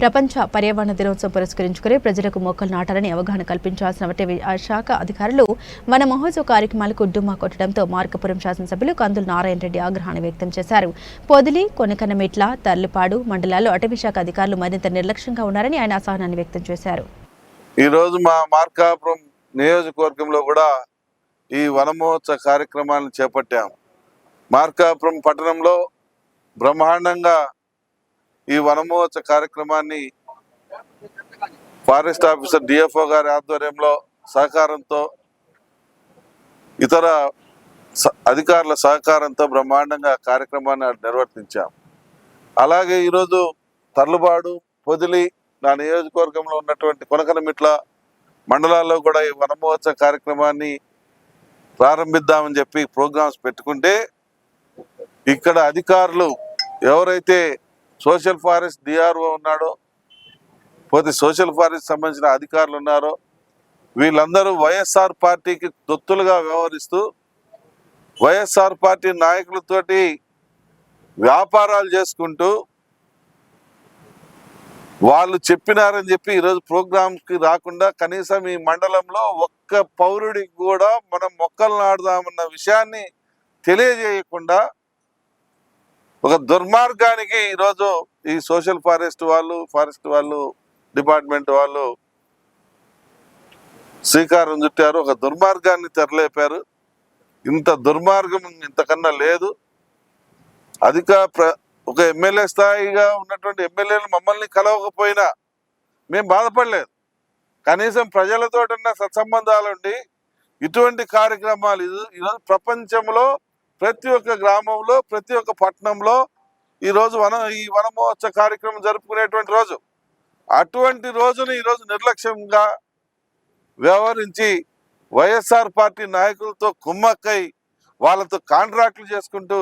ప్రపంచ పర్యావరణ దినోత్సవం పురస్కరించుకుని ప్రజలకు మొక్కలు నాటాలని అవగాహన కల్పించాల్సిన ఆ శాఖ అధికారులు మన మహోత్సవ కార్యక్రమాలకు డుమ్మా కొట్టడంతో మార్కపురం శాసనసభ్యులు కందుల నారాయణ రెడ్డి ఆగ్రహాన్ని వ్యక్తం చేశారు. పొదిలి కొనకనమిట్ల తర్లుపాడు మండలాల్లో అటవీ శాఖ అధికారులు మరింత నిర్లక్ష్యంగా ఉన్నారని ఆయన అసహనాన్ని వ్యక్తం చేశారు. ఈరోజు మా మార్కాపురం నియోజకవర్గంలో కూడా ఈ వనమహోత్సవ కార్యక్రమాలను చేపట్టాము. మార్కాపురం పట్టణంలో బ్రహ్మాండంగా ఈ వనమహోత్సవ కార్యక్రమాన్ని ఫారెస్ట్ ఆఫీసర్ డిఎఫ్ఓ గారి ఆధ్వర్యంలో సహకారంతో ఇతర అధికారుల సహకారంతో బ్రహ్మాండంగా కార్యక్రమాన్ని నిర్వర్తించాం. అలాగే ఈరోజు తర్లుబాడు పొదిలి నా నియోజకవర్గంలో ఉన్నటువంటి కొనకనమిట్ల మండలాల్లో కూడా ఈ వనమహోత్సవ కార్యక్రమాన్ని ప్రారంభిద్దామని చెప్పి ప్రోగ్రామ్స్ పెట్టుకుంటే ఇక్కడ అధికారులు ఎవరైతే సోషల్ ఫారెస్ట్ డిఆర్ఓ ఉన్నాడో. పోతే సోషల్ ఫారెస్ట్ సంబంధించిన అధికారులు ఉన్నారో. వీళ్ళందరూ వైఎస్ఆర్ పార్టీకి దొత్తులుగా వ్యవహరిస్తూ వైఎస్ఆర్ పార్టీ నాయకులతోటి వ్యాపారాలు చేసుకుంటూ వాళ్ళు చెప్పినారని చెప్పి ఈరోజు ప్రోగ్రామ్కి రాకుండా కనీసం ఈ మండలంలో ఒక్క పౌరుడికి కూడా మనం మొక్కలు నాటుదామన్న విషయాన్ని తెలియజేయకుండా ఒక దుర్మార్గానికి ఈరోజు ఈ సోషల్ ఫారెస్ట్ వాళ్ళు ఫారెస్ట్ వాళ్ళు డిపార్ట్మెంట్ వాళ్ళు శ్రీకారం చుట్టారు. ఒక దుర్మార్గాన్ని తెరలేపారు. ఇంత దుర్మార్గం ఇంతకన్నా లేదు. అధిక ప్ర ఒక ఎమ్మెల్యే స్థాయిగా ఉన్నటువంటి ఎమ్మెల్యేలు మమ్మల్ని కలవకపోయినా మేము బాధపడలేదు. కనీసం ప్రజలతోటన్న సత్సంబంధాలు ఉండి ఇటువంటి కార్యక్రమాలు ఇది- ఈరోజు ప్రపంచంలో ప్రతి ఒక్క గ్రామంలో ప్రతి ఒక్క పట్టణంలో ఈరోజు వన ఈ వనమహోత్సవ కార్యక్రమం జరుపుకునేటువంటి రోజు. అటువంటి రోజును ఈరోజు నిర్లక్ష్యంగా వ్యవహరించి వైఎస్ఆర్ పార్టీ నాయకులతో కుమ్మక్కై వాళ్ళతో కాంట్రాక్టులు చేసుకుంటూ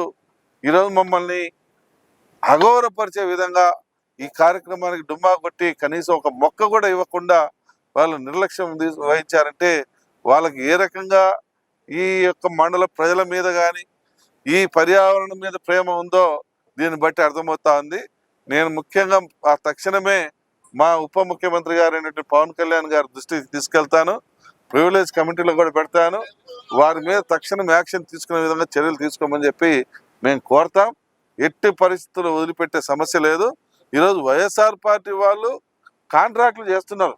ఈరోజు మమ్మల్ని అగౌరవపరిచే విధంగా ఈ కార్యక్రమానికి డుమ్మా కొట్టి కనీసం ఒక మొక్క కూడా ఇవ్వకుండా వాళ్ళు నిర్లక్ష్యం తీసు- వహించారంటే వాళ్ళకి ఏ రకంగా ఈ యొక్క మండల ప్రజల మీద కానీ ఈ పర్యావరణం మీద ప్రేమ ఉందో దీన్ని బట్టి అర్థమవుతా ఉంది. నేను ముఖ్యంగా ఆ తక్షణమే మా ఉప ముఖ్యమంత్రి గారైనటువంటి పవన్ కళ్యాణ్ గారి దృష్టికి తీసుకెళ్తాను. ప్రివిలేజ్ కమిటీలో కూడా పెడతాను. వారి మీద తక్షణం యాక్షన్ తీసుకునే విధంగా చర్యలు తీసుకోమని చెప్పి మేము కోరతాం. ఎట్టి పరిస్థితుల్లో వదిలిపెట్టే సమస్య లేదు. ఈరోజు వైఎస్ఆర్ పార్టీ వాళ్ళు కాంట్రాక్టులు చేస్తున్నారు.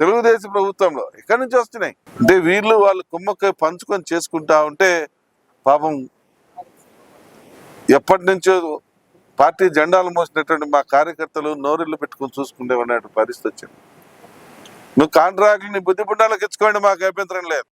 తెలుగుదేశం ప్రభుత్వంలో ఎక్కడి నుంచి వస్తున్నాయి? అంటే వీళ్ళు వాళ్ళు కుమ్మక్క పంచుకొని చేసుకుంటా ఉంటే పాపం ఎప్పటి నుంచో పార్టీ జెండాలు మోసినటువంటి మా కార్యకర్తలు నోరిల్లు పెట్టుకొని ఉన్నటువంటి పరిస్థితి వచ్చింది. నువ్వు కాంట్రాక్ట్ని బుద్ధిపుండాలకు ఇచ్చుకోండి మాకు అభ్యంతరం లేదు.